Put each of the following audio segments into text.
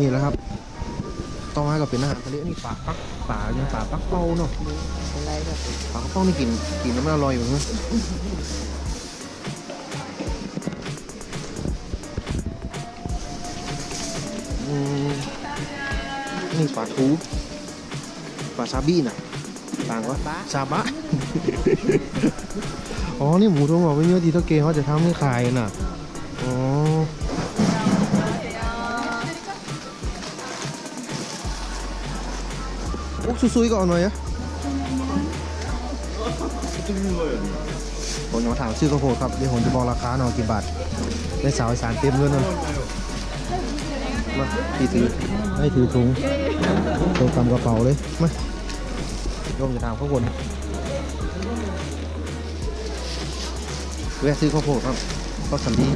นี่แหละครับต่อมาก็เป็นอาหารทะเลนี่ปลาปักปลายังปลาปักเป้าเนาะอะไรแบบปลาปักเป้านี่กินกินแล้วมันอร่อยเหมือนกันอืมนี่ปลาทูปลาซาบี้น่ะต่างวะซาบะ อ๋อ นี่หมูทงบอกไม่เยอะทีเท่าเกเขาจะทำให้ขายน่ะ ซุยๆก่อนหน่อยอะผมจะมาถามชื่อข้าวโพดครับเดี๋ยวผมจะบอกราคาหน่อยกี่บาทได้สาวอีสารเต็มเงินเลยมาพี่ถือให้ถือถุงตัวกำกระเป๋าเลยมาโยมจะถามข้าวโพดแวะซื้อข้าวโพดครับก็สันดี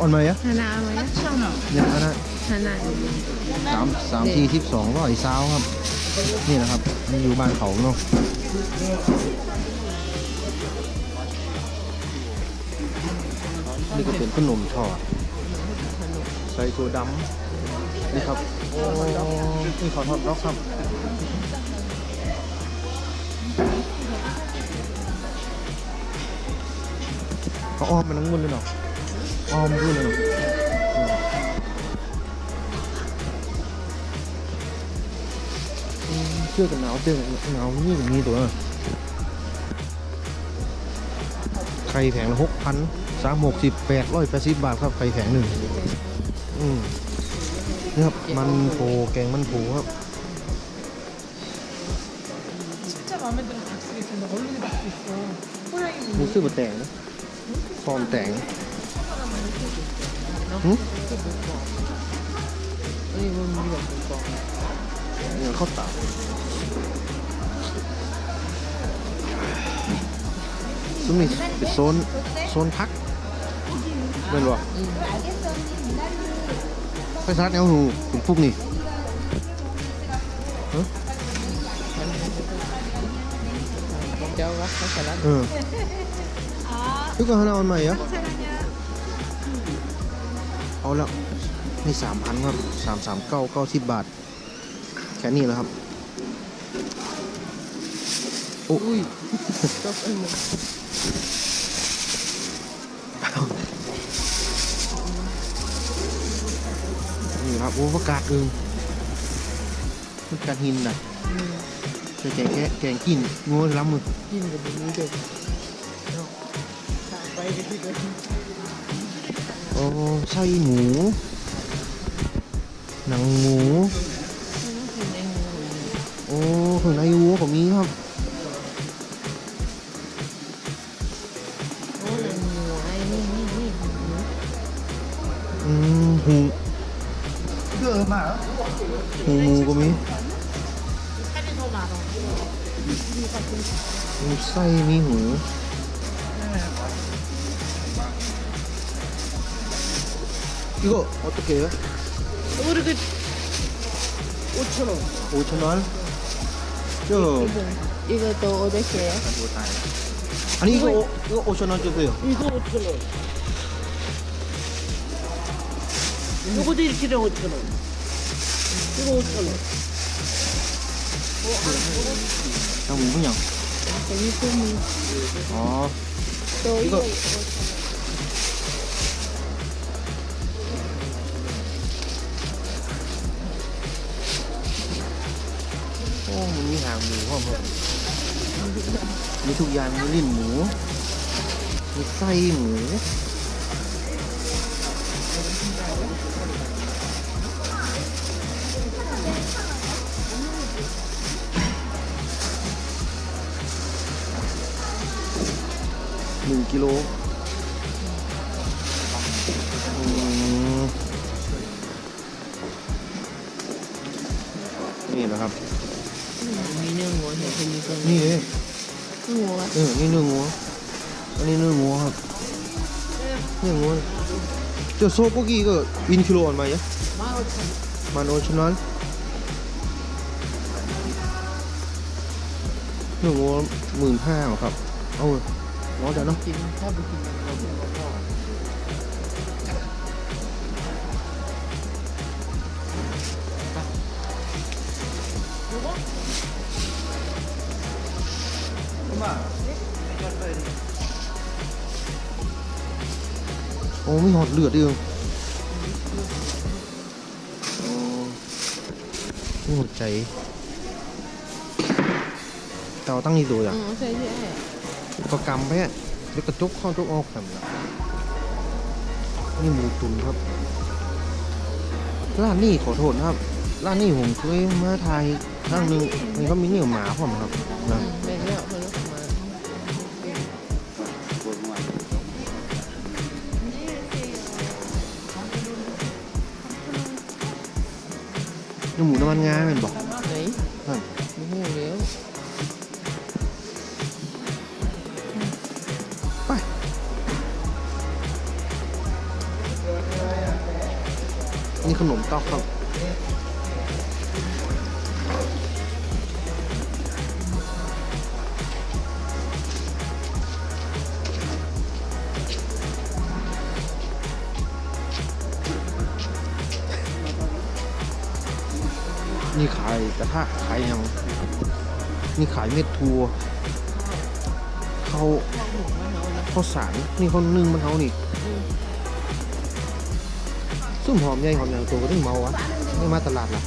อ่อนไหมอะฮานาไหมเนี่ยอันนั้นฮานาสามสามทีทิปสองร้อยซาวครับ นี่นะครับมันอยู่บ้านเขาเนาะนี่ก็เป็นขนมทอดใส่ตัวดำนี่ครับโอ้นี่ขอทอดด็อกครับเขาอ้อมมันทั้งมุนเลยเนาะ ああもう無理なยเสื้อกันหนาวเสื้อกันหนาวนี่มีตัวไข่แผงละหกพันสามหกสิบแปดร้อยแปดสิบบาทครับไข่แผงหนึ่งอืมนี่ครับมันโผแกงมันโผครับมีซื้อมาแต่งนะฟอมแต่ง เนาะที่นี้มันมีแบบกอกเข้าตาซุ้มนี่เป็นโซนโซนพักเป็นบ่ไปสลัดแนวหูถุงนพวกนี่เออเจ้าวัเขาสลัดเออทุกคนเขาเอาใหม่เหรอ เขาแล้วให้สามพันครับสามสามเก้าเก้าสิบบาท แค่นี้แล้วครับ โอ้ยนี่ครับ โอ้ประกาศเองประการหินน่ะจะแกงแกงกินงูล้ำมือกินกับมือเด็กไปกันที่เดิม อ้ไส้หมู หนังหมู โอ้เครื่องในวัวก็มีครับอืมหูเยอะมากหูหมูก็มีมีไส้มีหู 이거 어떻게 해요? 이렇게 5천 원. 5,000원? 저 이것도 어저께요? 아니 이거 오- 이거 5,000원 주세요. 이거 5천 원. 이거도 이렇게 돼 5천 원. 이거 5천 원. 나 무분양. 이거 아, 또 이거- 이거 mình hàng mù không không? มีทุกอย่างมีลิ้นหมู มีไส้หมูหนึ่งกิโล นี่เองหัวเออนี่เนื้อหัวอันนี้เนื้อหัวครับเนื้อหัวเจ้าโซกุกี้ก็วินคิโลอ่อนไหมยะมันโอชนอลเนื้อหัวหมื่นห้าครับเอาเน้องจ๋าเนาะ โอ้ไม่หอดเลือดเองโอ้นี่หัวใจ เตาตั้งนี่ตัวอย่างอืมใช่ใช่ก็กำไปอะเดี๋ยวกระจุกเข้าจุกออกแบบนั้นนี่หมูตุ๋นครับ ร้านนี้ขอโทษนะครับ ร้านนี้ผมเคยมาทายครั้งหนึงมันก็มีเนื้อหมาพร้อมครับนะ นื้อหมูน้ำมันงาเป็นบอกไหนนั่นไม่หูแล้วไปนี่ขนมตอกครับ นี่ขายกระทะขายยังนี่ขายเม็ดทัวเขาข้าวหมูมะนาวนะข้าสารนี่เขานึ่งมันเขานี่ซุ่มหอมใหญ่หอมอย่างตัวก็ถึงเมาวะไม่มาตลาดล่ะ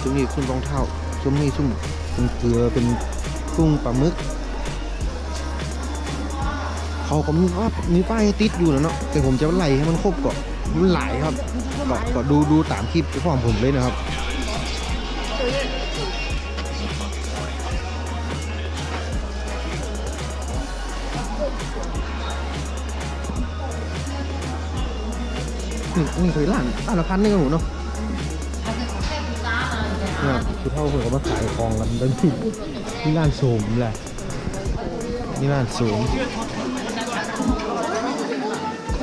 ซุ่มนี่ซุ่มรองเท้าซุ่มนี่ซุ่มเป็นเกลือเป็นกุ้งปลาหมึก เขาก็มีว่ามีป้ายติดอยู่นะเนาะแต่ผมจะไล่ให้มันครบก่อนมันหลายครับก็ก็ดูดูตามคลิปของผมเลยนะครับนี่นี่เคยร้านร้านละพันนี่กับผมเนาะนี่ยคือเท่าเพื่อนเขามาขายของกันเป็นที่นี่ร้านโสมแหละนี่ร้านโสม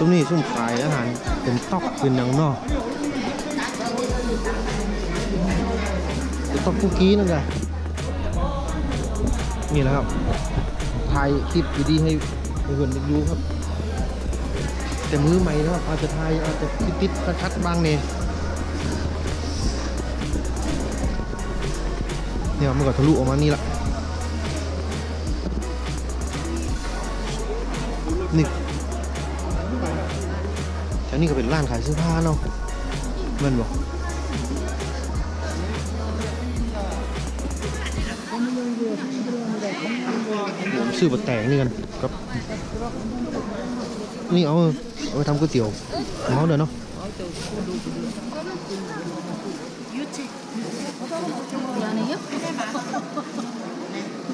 ตรงนี้ซุ่มขายอาหารเป็นต๊อกเป็นนังนอกเป็นต๊อกคุกกี้นั่นแหละนี่แหละครับถ่ายคลิปดีๆให้เพื่อนได้ดูครับ แต่มือใหม่นะครับอาจจะทายอาจจะติดๆคัดๆบ้างเนี่ยเนี่ยมันก็ทะลุออกมานี่ละนี่ นี่ก็เป็นร้านขายเสื้อผ้าเนาะเงินบอกผมซื้อบะแตงนี่กันครับ นี่เอาเอาไปทำก๋วยเตี๋ยวเอาเดี๋ยวเนาะ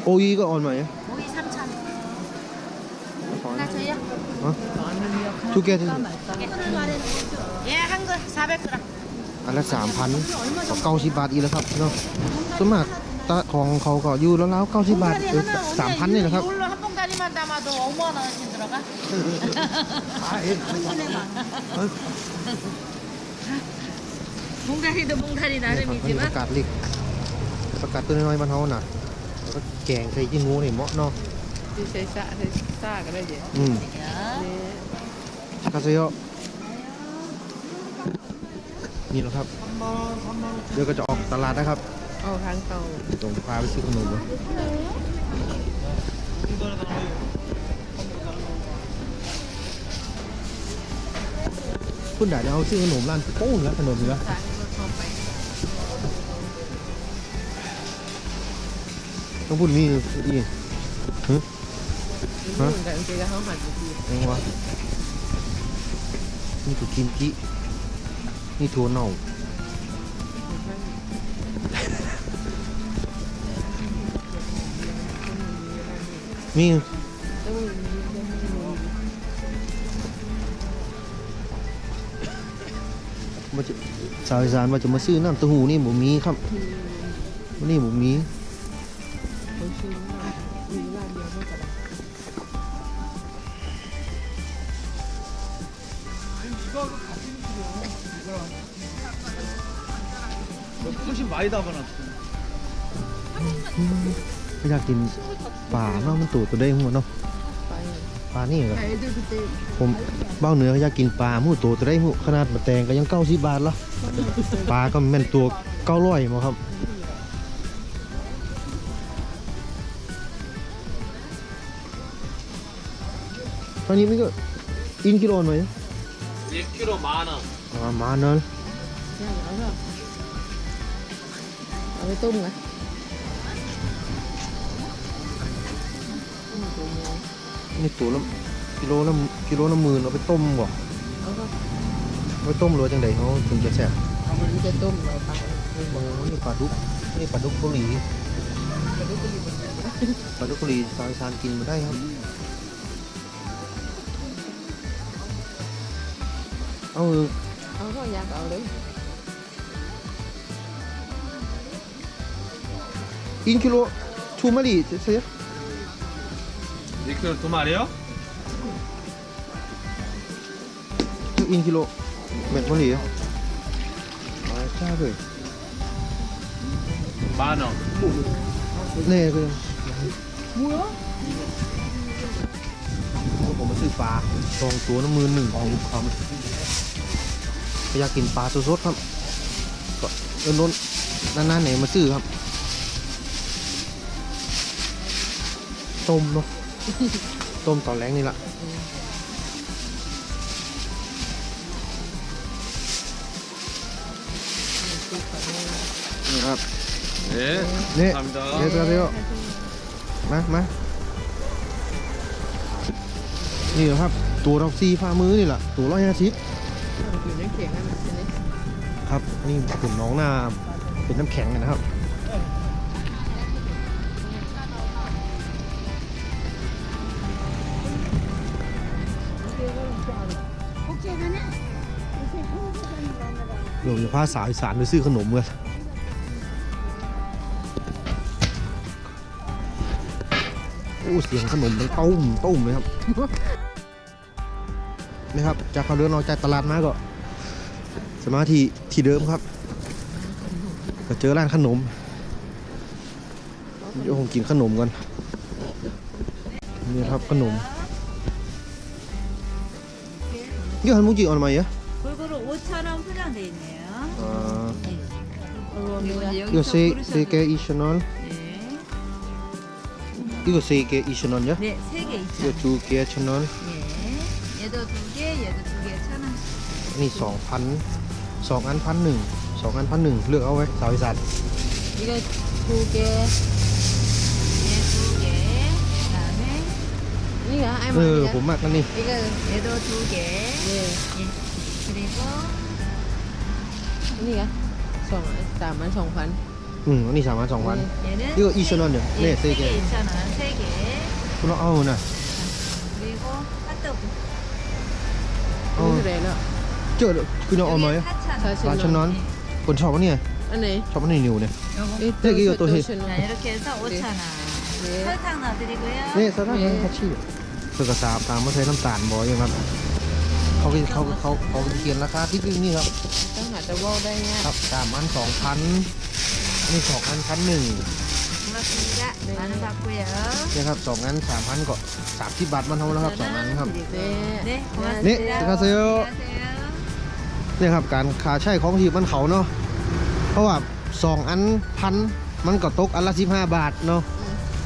โอ้ยก็ออนไหม อ 하나 줘요? ทุกแกที่ 예, 한 거 400g. อันละสามพันก็เก้าสิบบาทอีกแล้วครับเนาะส่วนมากตาของเขาก็อยู่แล้วแล้วเก้าสิบบาทสามพันนี่แหละครับ 이걸로 한 봉다리만 담아도 5만 원씩 들어가? 봉다리도 봉다리 อันนี้ป 나름이지만 ระกาศเล็กประกาศตัวน้อยๆบ้านเฮาน่ะแล้วก็แกงใส่ยี่งูนี่เหมาะเนาะ ที่ใช้ซะใช้ซ่าก็ได้เดี๋ยอืมนี่คาเซโยนี่แหละครับ เดี๋ยวก็จะออกตลาดนะครับเอาทางเก่าตรงพาไปซื้อขนมเลยคุณด่าจะเอาซื้อขนมร้านโป้งแล้วขนมเหรอต้องพูดนี่ดี นี่เหมือนกันเจอเขาหันไปทียังวะนี่คือกิมจินี่ถั่วเน่ามีต้องมีต้องมีมาจะสาวอีสานมาจะมาซื้อน้ำเต้าหู้นี่หมูมีครับวันนี้หมูมีคนชื่อว่ามี 훨씬 많이 담아놨어. ไม่อยากกินปลาเนาะมันตูดตัวได้หัวเนาะ ไป ปลานี่เหรอ ไอ้เด็กคือเต้ ผมเบ้าเหนือก็อยากกินปลาหมูตัวตัวได้หูขนาดมาแตงก็ยังเก้าสิบบาทละปลาก็แม่นตัวเก้าร้อยมั้งครับตอนนี้มันก็อินกิโลหน่อย 1kg 만 원. ประมาณนั้น ย่างเอาเถอะ เอาไปต้มไงนี่ตัวละกิโลละกิโลละหมื่นเอาไปต้มบ่เอาก็เอาไปต้มหรือว่าจังไดเขาถึงจะแซ่บมันจะต้มเราไปโอ้นี่ปลาดุกนี่ปลาดุกเกาหลีปลาดุกเกาหลีซอยซานกินมาได้ครับ เอาเออ เอาก็อยากเอาเลย อินกิโลทูมารีเสีย 1kg 두 마리요? ทูอินกิโลเม็ดมารีอ่ะมาจ้าเลย 만 원. เน่ก็ยังผมมาซื้อปลาสองตัวน้ำมือหนึ่งของลูกค้า อยากกินปลาสดๆครับก็เอิ้นล้นนานๆไหนมาซื้อครับต้มเนาะต้มต่อแรงนี่ละนี่ครับเอ๊นี่เดี๋ยวเดี๋ยวมามานี่ครับ ตัวดอกซีฝ่ามือนี่แหละตัวร้อยห้าสิบ อยู่ในเขียงกันใช่ไหมครับนี่ขุนน้องหน้าเป็นน้ำแข็งนะครับเดี๋ยวจะพาสาวอีสานไปซื้อขนมกันโอ้เสียงขนมมันต้มต้มเลยครับ นี่ครับจากเขาเดินออกจากตลาดมาก็ สมาธิที่เดิมครับ ก็เจอร้านขนม เดี๋ยวผมกินขนมกัน นี่ครับขนมนี่ฮันมุจิออนมาเยอะ 골고루 5,000원 포장돼 있네요. อ่า 그리고 이제 이거 여기서 세, 고르셔도 세개 이셔널 네. 이거 세개 이셔널이야? 네, 3개 이거 2,000원. 두개 천원 예. 얘도 2개, 얘도 2개 1,000원. นี่สองพัน สองอันพันหนึ่งสองอันพันหนึ่งเลือกเอาไว้สาวอีสาน 이거 두 개. 얘 2개. 그다음에 이거 เออ 알만이야. ผมมากกันนี่ 이거 얘도 2개. 네. 예. 그리고 이거 성 다만 성판. อืมอันนี้สามพันสองพัน 얘는 นี่ก็อีชนอนเดี๋ยว 예, เนี่ยเซ 3개 เก 2,000원. 3개. คุณเอาน่ะ 그리고 핫도그. เอา 이거 그래요. เจอคุณเอาเ อาไหม 4,000원. ปลาชนอนคนชอบอันนี้ 안에 ชอบอันนี้นิวเนี่ย 요거. 네, 이거 또 해. 자, 이렇게 해서 5,000원. 네. 설탕 넣어드리고요. นี่สถาน เอ๊ะ ทัชชี่เพื่อกระสาบตามมาใช้น้ำตาลบอยยังครับเขาก็เขาเขาเขาเขียนราคาที่นี่ครับ ต้องหาจะว่าได้เนี่ย ครับสามอันสองพันนี่สองอันพันหนึ่ง 고맙습니다. 많은 받고요. นี่ครับสองอันสามพันก็สามสิบบาทมันเท่าแล้วครับสองอันครับ 드리고. 네. 네, 네, 고맙습니다. 들어가세요. 안녕하세요. นี่ครับการขาใช้ของทีมันเขาเนาะเพราะว่าสองอันพันมันก็ตกอันละสิบห้าบาทเนาะ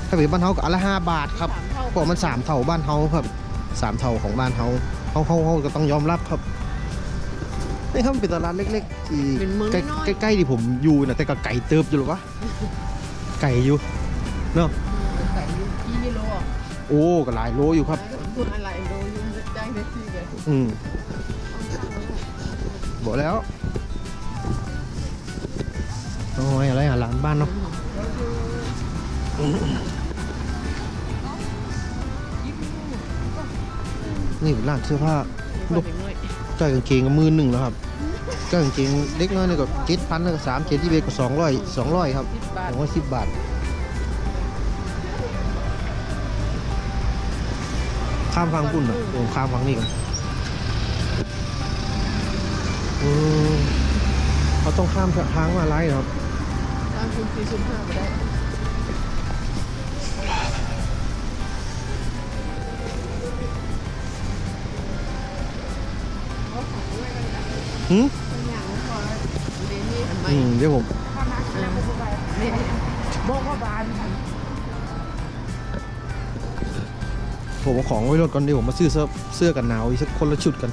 ถ้าเป็นบ้านเฮาก็อันละห้าบาทครับเพราะมันสามเท่าบ้านเฮาครับสามเท่าของบ้านเฮาเฮาเฮาเฮาก็ต้องยอมรับครับนี่ครับเป็นตลาดเล็กๆที่เป็นเมืองใกล้น้อยใกล้ๆที่ผมอยู่นะแต่ก็ไก่เติบอยู่หรอวะไก่อยู่เนาะไก่อยู่กี่กิโลอะโอ้ก็หลายโลอยู่ครับตัวอะไรโลอยู่ได้ได้ที่กันอืม บอกแล้วโอ้ยอะไรอะร้านบ้านเนาะนี่เป็นร้านเสื้อผ้าลูกน้อยจ่ายกางเกงกับมือหนึ่งแล้วครับจ่ายกางเกงเล็กน้อยนี่ก็เจ็ดพันแล้วก็สามเจ็ดที่เบก็สองร้อยสองร้อยครับสิบบาสทองร้อยสิบบาท ข้ามฟังปุ่นอะผมข้ามฟังนี่กันอืม เขาต้องข้ามทางมาไล่เหรอครับตามคุณสี่สิบห้าไปได้หืมเดี๋ยวนี้ทำไมอืมเดี๋ยวผมเนี่ยบอกว่าบานผมเอาของไว้รถก่อนเดี๋ยวผมมาซื้อเสื้อเสื้อกันหนาวอีกสักคนละชุดกัน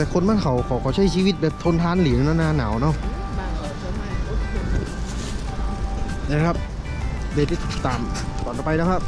แต่คนบ้านเขาเขาเขาใช้ชีวิตแบบทนทานหลีนหน้าหนาวเนาะนะครับ เดี๋ยวติดตามตอนต่อไปนะครับ